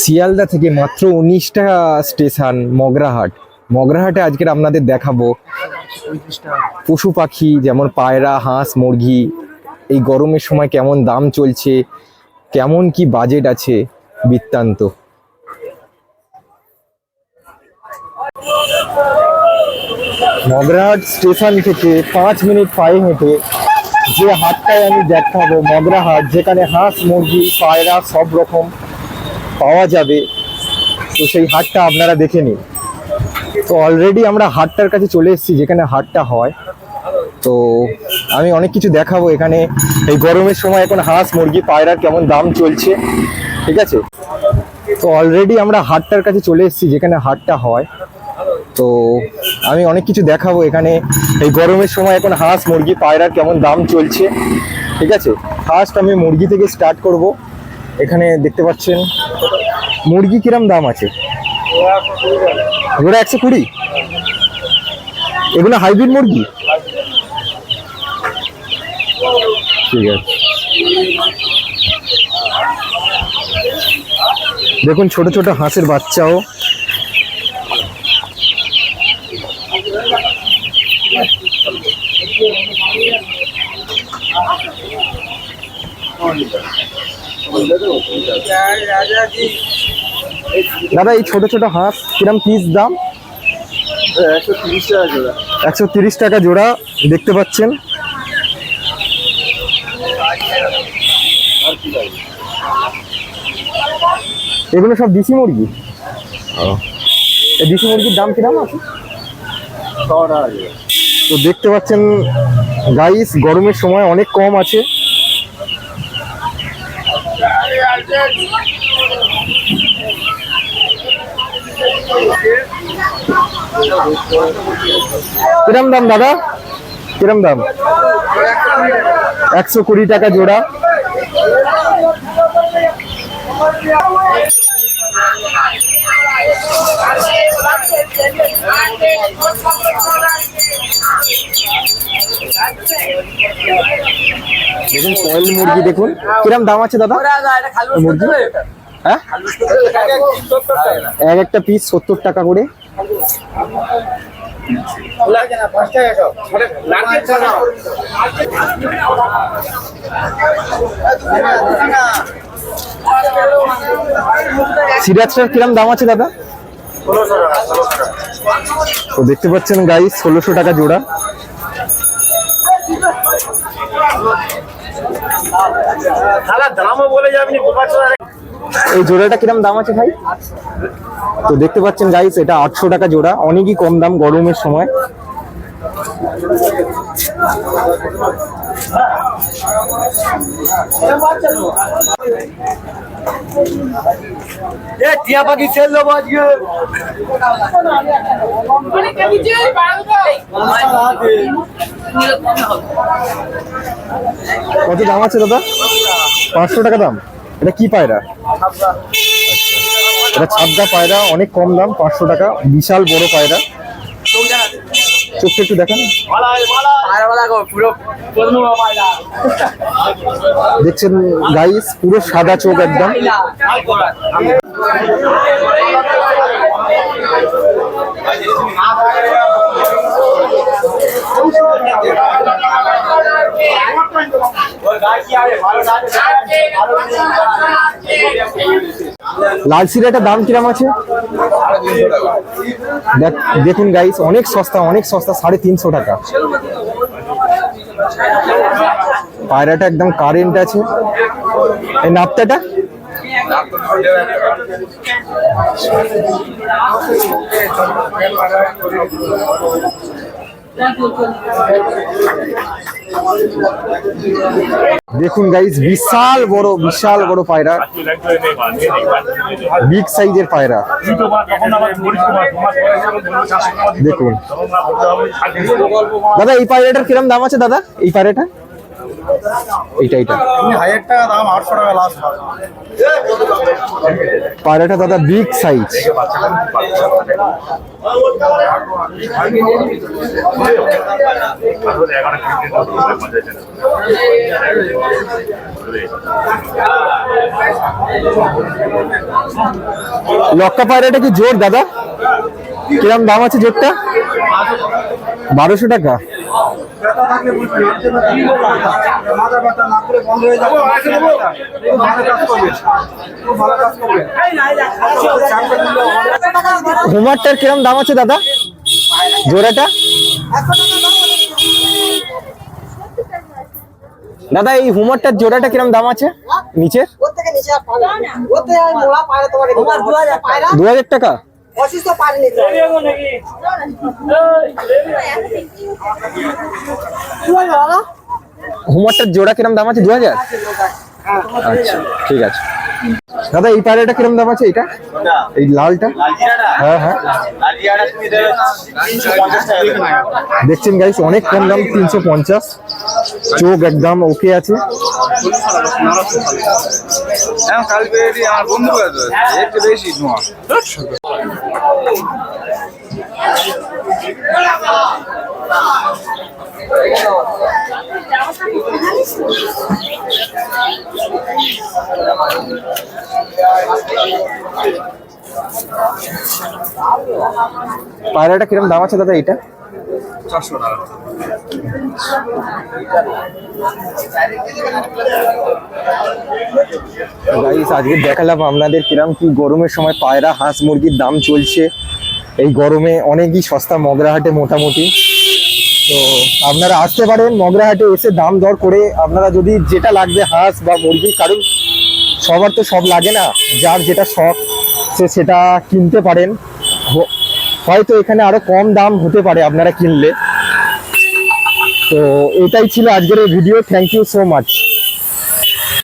শিয়ালদা থেকে মাত্র উনিশটা স্টেশন মগরাহাট। মগরাহাটে আজকের আপনাদের দেখাবো পশু পাখি, যেমন পায়রা, হাঁস, মুরগি, এই গরমের সময় কেমন দাম চলছে, কেমন কি বাজেট আছে বৃত্তান্ত। মগরাহাট স্টেশন থেকে পাঁচ মিনিট পায়ে হেঁটে যে হাটটায় আমি দেখাবো মগরাহাট, যেখানে হাঁস, মুরগি, পায়রা সব রকম পাওয়া যাবে, তো সেই হাটটা আপনারা দেখে নিন। তো অলরেডি আমরা হাটটার কাছে চলে এসেছি, যেখানে হাটটা হয়। তো আমি অনেক কিছু দেখাবো এখানে। এই গরমের সময় এখন হাঁস, মুরগি, পায়রার কেমন দাম চলছে, ঠিক আছে? তো অলরেডি আমরা হাটটার কাছে চলে এসেছি, যেখানে হাটটা হয়। তো আমি অনেক কিছু দেখাবো এখানে। এই গরমের সময় এখন হাঁস, মুরগি, পায়রার কেমন দাম চলছে, ঠিক আছে? ফার্স্ট আমি মুরগি থেকে স্টার্ট করব। এখানে দেখতে পাচ্ছেন, মুরগি কিরম দাম আছে? জোড়া একশো কুড়ি? এগুলো হাইব্রিড মুরগি? ঠিক আছে। দেখুন, ছোট ছোট হাঁসের বাচ্চাও। দাদা এই ছোট ছোট হাঁস কিরম পিস দাম? একশো তিরিশ টাকা জোড়া একশো তিরিশ টাকা জোড়া দেখতে পাচ্ছেন। এগুলো সব দেশি মুরগি? দিশি মুরগির দাম কিরম আছে? তো দেখতে পাচ্ছেন গাইস গরমের সময় অনেক কম আছে। কিরম দাম দাদা? কিরম দাম? একশো কুড়ি টাকা জোড়া। দেখুন কয়েল মুরগি দেখুন। কিরম দাম আছে দাদা? মুরগি? হ্যাঁ? এক একটা পিস সত্তর টাকা করে। সিরাজটার কিরম দাম আছে দাদা? তো দেখতে পাচ্ছেন গাই ষোলোশো টাকা জোড়া। এই জোড়াটা কিরম দাম আছে ভাই? তো দেখতে পাচ্ছেন গাইস এটা আটশো টাকা জোড়া। অনেকই কম দাম, গরমের সময়। টিয়া পাখি সেল দেবো আজকে। কত দাম আছে দাদা? পাঁচশো টাকা দাম। এটা কি পায়রা? আচ্ছা। এটা ছাদা পায়রা অনেক কম দাম পাঁচশো টাকা। বিশাল বড় পায়রা। চোখটা একটু দেখান। দেখছেন গাইস পুরো সাদা চোখ একদম। লাল সিরাটার দাম কিরম আছে? দেখ- দেখুন গাইস অনেক সস্তা অনেক সস্তা, সাড়ে তিনশো টাকা। পায়রাটা একদম কারেন্ট আছে। এই নাপ্তাটা? দেখুন গাইজ বিশাল বড় বিশাল বড় পায়রা। বিগ সাইজের পায়রা। দেখুন। দাদা, এই পায়রাটার কিরম দাম আছে, দাদা? এই পায়রাটা এইটা এইটা। পায়রাটা দাদা বিগ সাইজ লক্কা পায়রাটা কি জোর দাদা? কিরম দাম আছে জোরটা? বারোশো টাকা। থাকলে মাথা ব্যথা না করে বন্ধ হয়ে যাবে। খুব ভালো কাজ করবে। খুব ভালো কাজ করবে। চারটে হোমারটার কিরম দাম আছে দাদা? জোড়াটা? দাদা এই হুমারটার জোড়াটা কিরম দাম আছে? নিচের? নিচে দু হাজার টাকা? তো পারে নিতে? হুমারটার জোড়া কিরম দাম আছে? দু হাজার আচ্ছা ঠিক আছে। দাদা এই পায়রাটা কিরম দাম আছে? এটা এই লালটা? হ্যাঁ হ্যাঁ। দেখছেন গাইস অনেক কম দাম তিনশো পঞ্চাশ। চোখ একদম ওকে আছে। হ্যাঁ কালকে আমার বন্ধু বেশি ধোঁয়া পায়রাটা কিরম দাম আছে দাদা এটা চারশো টাকা। আজকে দেখালাম আপনাদের কিরম কি গরমের সময় পায়রা, হাঁস মুরগির দাম চলছে। এই গরমে অনেকই সস্তা মগরাহাটে মোটামুটি। তো আপনারা আসতে পারেন, মগরাহাটে এসে দাম দর করে আপনারা যদি যেটা লাগবে হাঁস বা মুরগি, কারণ সবার তো সব লাগে না, যার যেটা শখ, সে সেটা কিনতে পারেন। হয়তো এখানে আরও কম দাম হতে পারে আপনারা কিনলে। তো এটাই ছিল আজকের এই video thank you so much